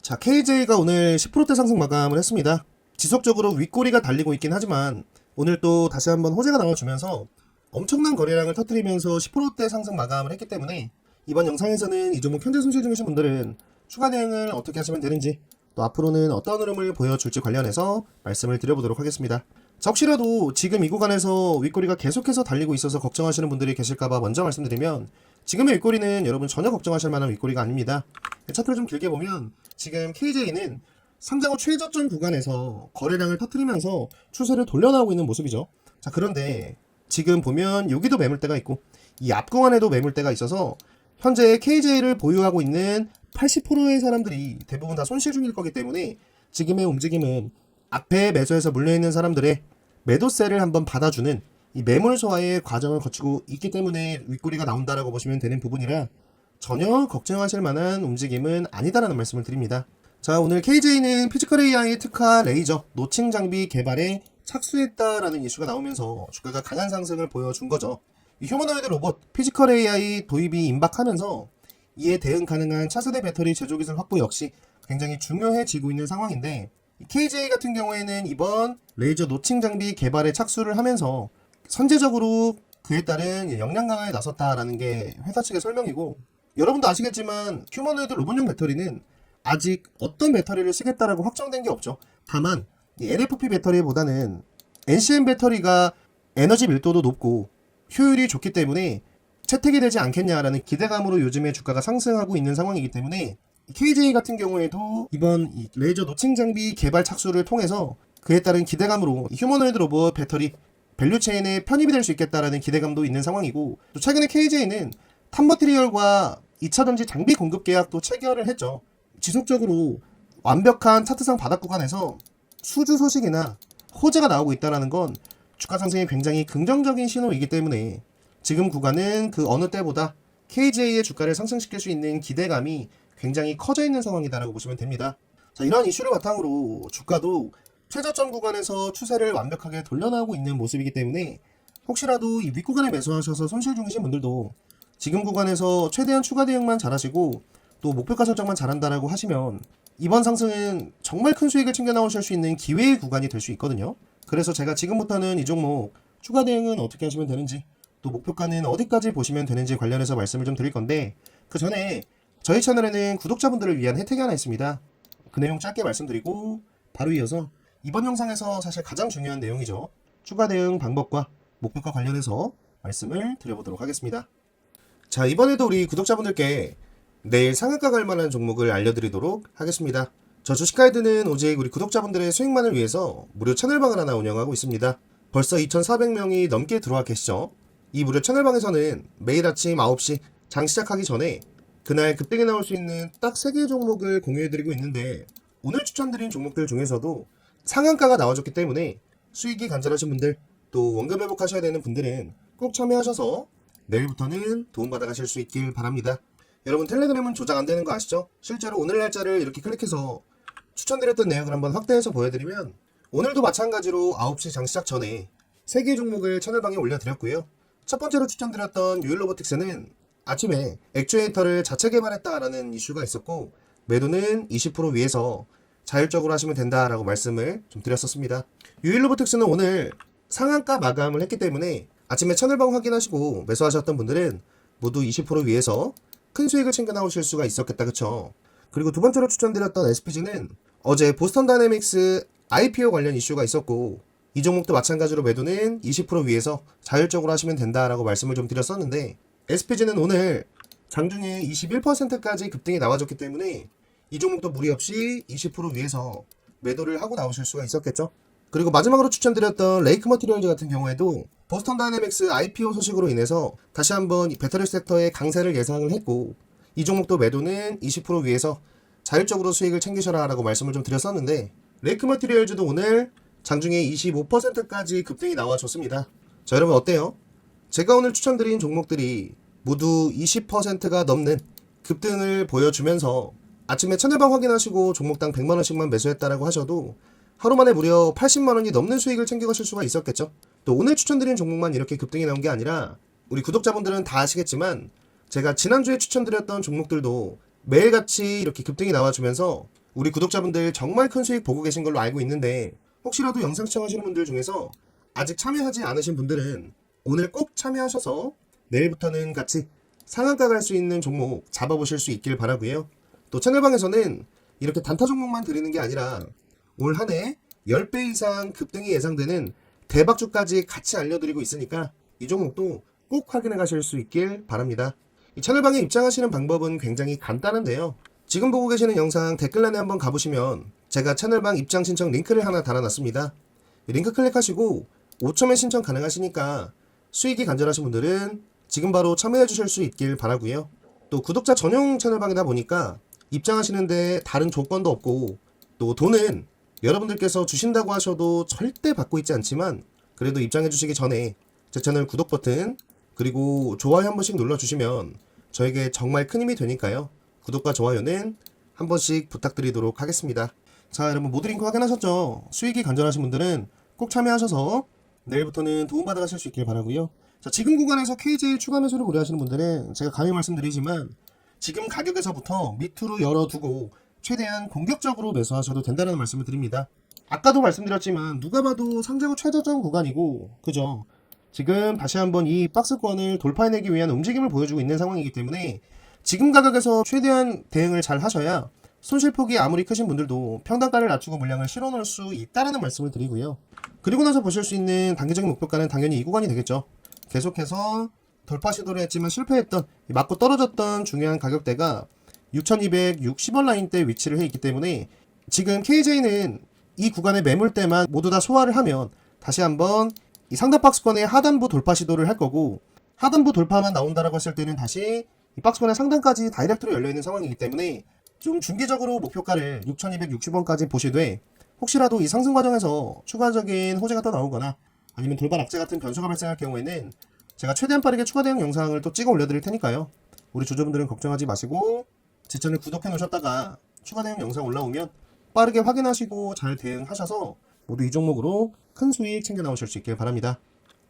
자, KJ가 오늘 10%대 상승 마감을 했습니다. 지속적으로 윗꼬리가 달리고 있긴 하지만 오늘 또 다시 한번 호재가 나와주면서 엄청난 거래량을 터뜨리면서 10%대 상승 마감을 했기 때문에 이번 영상에서는 이 종목 현재 손실 중이신 분들은 추가 대응을 어떻게 하시면 되는지 또 앞으로는 어떤 흐름을 보여줄지 관련해서 말씀을 드려보도록 하겠습니다. 자, 혹시라도 지금 이 구간에서 윗꼬리가 계속해서 달리고 있어서 걱정하시는 분들이 계실까봐 먼저 말씀드리면 지금의 윗꼬리는 여러분 전혀 걱정하실 만한 윗꼬리가 아닙니다. 차트를 좀 길게 보면 지금 KJ는 상장 후 최저점 구간에서 거래량을 터뜨리면서 추세를 돌려나오고 있는 모습이죠. 자, 그런데 지금 보면 여기도 매물대가 있고 이 앞 구간에도 매물대가 있어서 현재 KJ를 보유하고 있는 80%의 사람들이 대부분 다 손실 중일 거기 때문에 지금의 움직임은 앞에 매수해서 물려있는 사람들의 매도세를 한번 받아주는 이 매물 소화의 과정을 거치고 있기 때문에 윗꼬리가 나온다라고 보시면 되는 부분이라 전혀 걱정하실 만한 움직임은 아니다라는 말씀을 드립니다. 자, 오늘 KJ는 피지컬 AI 특화 레이저 노칭 장비 개발에 착수했다라는 이슈가 나오면서 주가가 강한 상승을 보여준 거죠. 이 휴머노이드 로봇 피지컬 AI 도입이 임박하면서 이에 대응 가능한 차세대 배터리 제조 기술 확보 역시 굉장히 중요해지고 있는 상황인데 이 KJ 같은 경우에는 이번 레이저 노칭 장비 개발에 착수를 하면서 선제적으로 그에 따른 역량 강화에 나섰다라는 게 회사 측의 설명이고 여러분도 아시겠지만 휴머노이드 로봇용 배터리는 아직 어떤 배터리를 쓰겠다라고 확정된 게 없죠. 다만 이 LFP 배터리보다는 NCM 배터리가 에너지 밀도도 높고 효율이 좋기 때문에 채택이 되지 않겠냐라는 기대감으로 요즘에 주가가 상승하고 있는 상황이기 때문에 KJ 같은 경우에도 이번 이 레이저 노칭 장비 개발 착수를 통해서 그에 따른 기대감으로 이 휴머노이드 로봇 배터리 밸류체인에 편입이 될 수 있겠다라는 기대감도 있는 상황이고 또 최근에 KJ는 탑머티리얼과 2차 전지 장비 공급 계약도 체결을 했죠. 지속적으로 완벽한 차트상 바닥 구간에서 수주 소식이나 호재가 나오고 있다는 건 주가 상승에 굉장히 긍정적인 신호이기 때문에 지금 구간은 그 어느 때보다 KJ의 주가를 상승시킬 수 있는 기대감이 굉장히 커져 있는 상황이다라고 보시면 됩니다. 자, 이러한 이슈를 바탕으로 주가도 최저점 구간에서 추세를 완벽하게 돌려나오고 있는 모습이기 때문에 혹시라도 이 윗구간에 매수하셔서 손실 중이신 분들도 지금 구간에서 최대한 추가 대응만 잘하시고 또 목표가 설정만 잘한다라고 하시면 이번 상승은 정말 큰 수익을 챙겨 나오실 수 있는 기회의 구간이 될 수 있거든요. 그래서 제가 지금부터는 이 종목 추가 대응은 어떻게 하시면 되는지 또 목표가는 어디까지 보시면 되는지 관련해서 말씀을 좀 드릴 건데 그 전에 저희 채널에는 구독자분들을 위한 혜택이 하나 있습니다. 그 내용 짧게 말씀드리고 바로 이어서 이번 영상에서 사실 가장 중요한 내용이죠. 추가 대응 방법과 목표가 관련해서 말씀을 드려보도록 하겠습니다. 자, 이번에도 우리 구독자분들께 내일 상한가 갈 만한 종목을 알려드리도록 하겠습니다. 저 주식 가이드는 오직 우리 구독자분들의 수익만을 위해서 무료 채널방을 하나 운영하고 있습니다. 벌써 2,400명이 넘게 들어와 계시죠? 이 무료 채널방에서는 매일 아침 9시 장 시작하기 전에 그날 급등에 나올 수 있는 딱 3개의 종목을 공유해드리고 있는데 오늘 추천드린 종목들 중에서도 상한가가 나와줬기 때문에 수익이 간절하신 분들 또 원금 회복하셔야 되는 분들은 꼭 참여하셔서 내일부터는 도움받아 가실 수 있길 바랍니다. 여러분 텔레그램은 조작 안 되는 거 아시죠? 실제로 오늘 날짜를 이렇게 클릭해서 추천드렸던 내용을 한번 확대해서 보여드리면 오늘도 마찬가지로 9시 장 시작 전에 3개 종목을 채널방에 올려드렸고요. 첫 번째로 추천드렸던 유일로보틱스는 아침에 액추에이터를 자체 개발했다라는 이슈가 있었고 매도는 20% 위에서 자율적으로 하시면 된다라고 말씀을 좀 드렸었습니다. 유일로보틱스는 오늘 상한가 마감을 했기 때문에 아침에 채널방 확인하시고 매수하셨던 분들은 모두 20% 위에서 큰 수익을 챙겨 나오실 수가 있었겠다 그쵸? 그리고 두 번째로 추천드렸던 SPG는 어제 보스턴 다이내믹스 IPO 관련 이슈가 있었고 이 종목도 마찬가지로 매도는 20% 위에서 자율적으로 하시면 된다라고 말씀을 좀 드렸었는데 SPG는 오늘 장중에 21%까지 급등이 나와줬기 때문에 이 종목도 무리 없이 20% 위에서 매도를 하고 나오실 수가 있었겠죠. 그리고 마지막으로 추천드렸던 레이크 머티리얼즈 같은 경우에도 보스턴 다이내믹스 IPO 소식으로 인해서 다시 한번 이 배터리 섹터의 강세를 예상을 했고 이 종목도 매도는 20% 위에서 자율적으로 수익을 챙기셔라 라고 말씀을 좀 드렸었는데 레이크 머티리얼즈도 오늘 장중에 25%까지 급등이 나와줬습니다. 자 여러분 어때요? 제가 오늘 추천드린 종목들이 모두 20%가 넘는 급등을 보여주면서 아침에 채널방 확인하시고 종목당 100만원씩만 매수했다라고 하셔도 하루 만에 무려 80만원이 넘는 수익을 챙겨가실 수가 있었겠죠? 또 오늘 추천드린 종목만 이렇게 급등이 나온 게 아니라 우리 구독자분들은 다 아시겠지만 제가 지난주에 추천드렸던 종목들도 매일같이 이렇게 급등이 나와주면서 우리 구독자분들 정말 큰 수익 보고 계신 걸로 알고 있는데 혹시라도 영상 시청하시는 분들 중에서 아직 참여하지 않으신 분들은 오늘 꼭 참여하셔서 내일부터는 같이 상한가 갈 수 있는 종목 잡아보실 수 있길 바라고요. 또 채널방에서는 이렇게 단타 종목만 드리는 게 아니라 올 한 해 10배 이상 급등이 예상되는 대박주까지 같이 알려드리고 있으니까 이 종목도 꼭 확인해 가실 수 있길 바랍니다. 이 채널방에 입장하시는 방법은 굉장히 간단한데요. 지금 보고 계시는 영상 댓글란에 한번 가보시면 제가 채널방 입장 신청 링크를 하나 달아놨습니다. 이 링크 클릭하시고 5초면 신청 가능하시니까 수익이 간절하신 분들은 지금 바로 참여해 주실 수 있길 바라고요. 또 구독자 전용 채널방이다 보니까 입장하시는데 다른 조건도 없고 또 돈은 여러분들께서 주신다고 하셔도 절대 받고 있지 않지만 그래도 입장해 주시기 전에 제 채널 구독 버튼 그리고 좋아요 한 번씩 눌러주시면 저에게 정말 큰 힘이 되니까요. 구독과 좋아요는 한 번씩 부탁드리도록 하겠습니다. 자 여러분 모두 링크 확인하셨죠? 수익이 간절하신 분들은 꼭 참여하셔서 내일부터는 도움받아 가실 수 있길 바라고요. 자 지금 구간에서 KJ 추가 매수를 고려하시는 분들은 제가 감히 말씀드리지만 지금 가격에서부터 밑으로 열어두고 최대한 공격적으로 매수하셔도 된다는 말씀을 드립니다. 아까도 말씀드렸지만 누가 봐도 상장 후 최저점 구간이고 그죠? 지금 다시 한번 이 박스권을 돌파해내기 위한 움직임을 보여주고 있는 상황이기 때문에 지금 가격에서 최대한 대응을 잘 하셔야 손실폭이 아무리 크신 분들도 평단가를 낮추고 물량을 실어놓을 수 있다라는 말씀을 드리고요. 그리고 나서 보실 수 있는 단기적인 목표가는 당연히 이 구간이 되겠죠. 계속해서 돌파 시도를 했지만 실패했던 이 맞고 떨어졌던 중요한 가격대가 6260원 라인대 위치를 해 있기 때문에 지금 KJ는 이 구간의 매물대만 모두 다 소화를 하면 다시 한번 이 상단 박스권의 하단부 돌파 시도를 할 거고 하단부 돌파만 나온다라고 했을 때는 다시 이 박스권의 상단까지 다이렉트로 열려 있는 상황이기 때문에 좀 중기적으로 목표가를 6260원까지 보시되 혹시라도 이 상승 과정에서 추가적인 호재가 더 나오거나 아니면 돌발 악재 같은 변수가 발생할 경우에는 제가 최대한 빠르게 추가 대응 영상을 또 찍어 올려드릴 테니까요. 우리 주주분들은 걱정하지 마시고 제 채널 구독해 놓으셨다가 추가 대응 영상 올라오면 빠르게 확인하시고 잘 대응하셔서 모두 이 종목으로 큰 수익 챙겨 나오실 수 있길 바랍니다.